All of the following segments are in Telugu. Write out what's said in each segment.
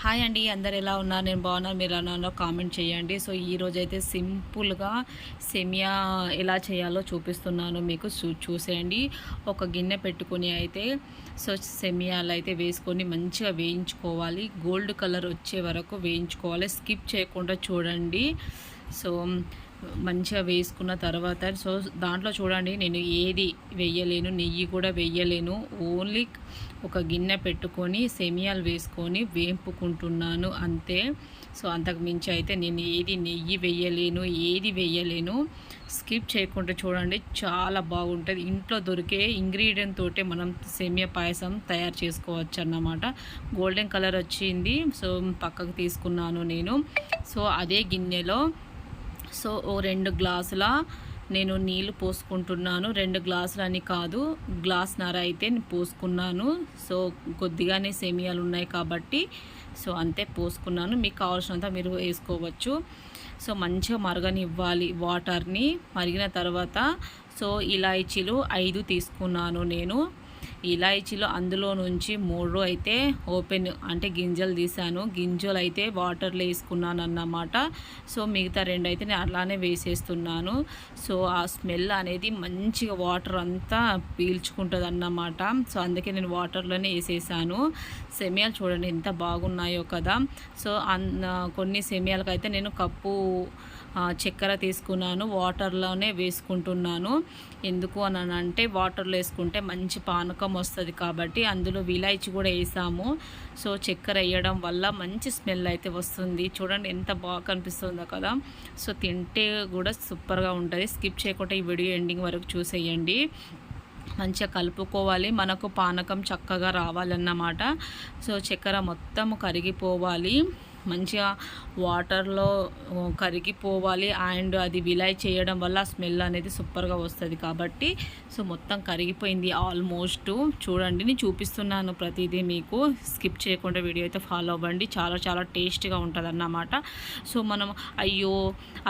హాయ్ అండి అందరు ఎలా ఉన్నారు? నేను బాగున్నాను మీరు ఎలా ఉన్నారో కామెంట్ చేయండి. సో ఈరోజు అయితే సింపుల్గా సెమియా ఎలా చేయాలో చూపిస్తున్నాను మీకు. చూ చూసేయండి. ఒక గిన్నె పెట్టుకొని అయితే సో సెమియాలు అయితే వేసుకొని మంచిగా వేయించుకోవాలి. గోల్డ్ కలర్ వచ్చే వరకు వేయించుకోవాలి. స్కిప్ చేయకుండా చూడండి. సో మంచిగా వేసుకున్న తర్వాత సో దాంట్లో చూడండి నేను ఏది వేయలేను నెయ్యి కూడా వేయలేను. ఓన్లీ ఒక గిన్నె పెట్టుకొని సెమియాలు వేసుకొని వేంపుకుంటున్నాను అంతే. సో అంతకు మించి అయితే నేను ఏది నెయ్యి వేయలేను ఏది వేయలేను. స్కిప్ చేయకుండా చూడండి చాలా బాగుంటుంది. ఇంట్లో దొరికే ఇంగ్రీడియంట్ తోటే మనం సేమియా పాయసం తయారు చేసుకోవచ్చు అన్నమాట. గోల్డెన్ కలర్ వచ్చింది సో పక్కకు తీసుకున్నాను నేను. సో అదే గిన్నెలో సో ఓ రెండు గ్లాసుల నేను నీళ్ళు పోసుకుంటున్నాను. రెండు గ్లాసులు అని కాదు గ్లాస్ నర అయితే నేను పోసుకున్నాను. సో కొద్దిగానే సేమియాలు ఉన్నాయి కాబట్టి సో అంతే పోసుకున్నాను. మీకు కావాల్సినంత మీరు వేసుకోవచ్చు. సో మంచిగా మరగనివ్వాలి వాటర్ని. మరిగిన తర్వాత సో ఇలాచీలు ఐదు తీసుకున్నాను నేను. ఇలాయచీలో అందులో నుంచి మూడు అయితే ఓపెన్ అంటే గింజలు తీసాను గింజలు అయితే వాటర్లో వేసుకున్నాను అన్నమాట సో మిగతా రెండు అయితే నేను అలానే వేసేస్తున్నాను. సో ఆ స్మెల్ అనేది మంచిగా వాటర్ అంతా పీల్చుకుంటుంది అన్నమాట సో అందుకే నేను వాటర్లోనే వేసేసాను. సెమియాలు చూడండి ఎంత బాగున్నాయో కదా. సో కొన్ని సెమియాలకు అయితే నేను కప్పు చక్కెర తీసుకున్నాను. వాటర్లోనే వేసుకుంటున్నాను. ఎందుకు అని అంటే వాటర్లో వేసుకుంటే మంచి పానకం వస్తుంది కాబట్టి అందులో విలాయిచి కూడా వేసాము. సో చక్కెర వేయడం వల్ల మంచి స్మెల్ అయితే వస్తుంది. చూడండి ఎంత బాగా కనిపిస్తుందో కదా. సో తింటే కూడా సూపర్గా ఉంటుంది. స్కిప్ చేయకుండా ఈ వీడియో ఎండింగ్ వరకు చూసేయండి. మంచిగా కలుపుకోవాలి. మనకు పానకం చక్కగా రావాలన్నమాట. సో చక్కెర మొత్తం కరిగిపోవాలి. మంచిగా వాటర్లో కరిగిపోవాలి అండ్ అది విలై చేయడం వల్ల స్మెల్ అనేది సూపర్గా వస్తుంది కాబట్టి సో మొత్తం కరిగిపోయింది ఆల్మోస్ట్. చూడండి నేను చూపిస్తున్నాను ప్రతిదీ మీకు. స్కిప్ చేయకుండా వీడియో అయితే ఫాలో అవ్వండి. చాలా చాలా టేస్ట్గా ఉంటుంది అన్నమాట సో మనం అయ్యో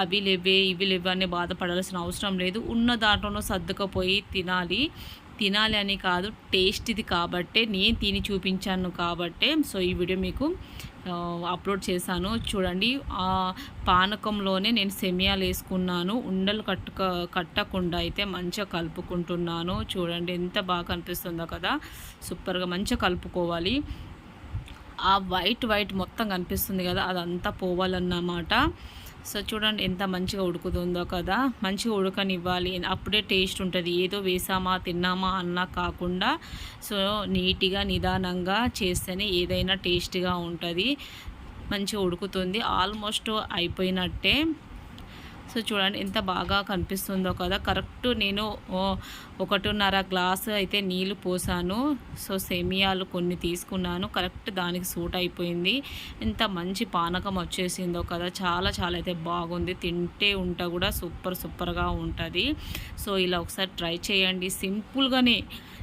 అవి లేవే ఇవి లేవే అని బాధపడాల్సిన అవసరం లేదు. ఉన్న దాంట్లోనూ సర్దుకపోయి తినాలి. తినాలి అని కాదు టేస్ట్ ఇది కాబట్టే నేను తిని చూపించాను కాబట్టే సో ఈ వీడియో మీకు అప్లోడ్ చేశాను. చూడండి ఆ పానకంలోనే నేను సెమియాలు వేసుకున్నాను. ఉండలు కట్టుక కట్టకుండా అయితే మంచిగా కలుపుకుంటున్నాను. చూడండి ఎంత బాగా కనిపిస్తుందో కదా. సూపర్గా మంచిగా కలుపుకోవాలి. ఆ వైట్ వైట్ మొత్తం కనిపిస్తుంది కదా అదంతా పోవాలన్నమాట. సో చూడండి ఎంత మంచిగా ఉడుకుతుందో కదా మంచిగా ఉడకనివ్వాలి. అప్పుడే టేస్ట్ ఉంటుంది. ఏదో వేసామా తిన్నామా అన్నా కాకుండా సో నీట్గా నిదానంగా చేస్తేనే ఏదైనా టేస్ట్గా ఉంటుంది. మంచిగా ఉడుకుతుంది. ఆల్మోస్ట్ అయిపోయినట్టే సో చూడండి ఎంత బాగా కనిపిస్తుందో కదా. కరెక్ట్ నేను ఒకటిన్నర గ్లాసు అయితే నీళ్ళు పోసాను. సో సెమియాలు కొన్ని తీసుకున్నాను. కరెక్ట్ దానికి సూట్ అయిపోయింది. ఎంత మంచి పానకం వచ్చేసిందో కదా. చాలా చాలా అయితే బాగుంది. తింటే ఉంటా కూడా సూపర్ సూపర్గా ఉంటుంది. సో ఇలా ఒకసారి ట్రై చేయండి. సింపుల్గానే.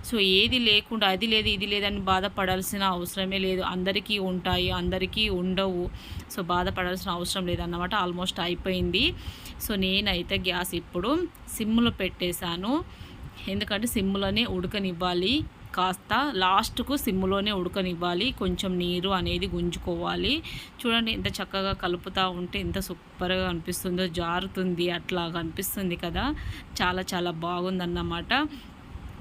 సో ఏది లేకుండా అది లేదు ఇది లేదని బాధపడాల్సిన అవసరమే లేదు. అందరికీ ఉంటాయి అందరికీ ఉండవు. సో బాధపడాల్సిన అవసరం లేదన్నమాట. ఆల్మోస్ట్ అయిపోయింది. సో నేనైతే గ్యాస్ ఇప్పుడు సిమ్లో పెట్టేశాను. ఎందుకంటే సిమ్లోనే ఉడకనివ్వాలి. కాస్త లాస్ట్కు సిమ్లోనే ఉడకనివ్వాలి. కొంచెం నీరు అనేది గుంజుకోవాలి. చూడండి ఎంత చక్కగా కలుపుతూ ఉంటే ఎంత సూపర్గా అనిపిస్తుందో జారుతుంది అట్లా అనిపిస్తుంది కదా. చాలా చాలా బాగుందన్నమాట.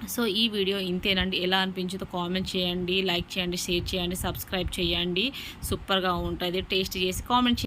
సో ఈ వీడియో ఇంతేనండి. ఎలా అనిపించిందో కామెంట్ చేయండి లైక్ చేయండి షేర్ చేయండి సబ్స్క్రైబ్ చేయండి. సూపర్గా ఉంటుంది. టేస్ట్ చేసి కామెంట్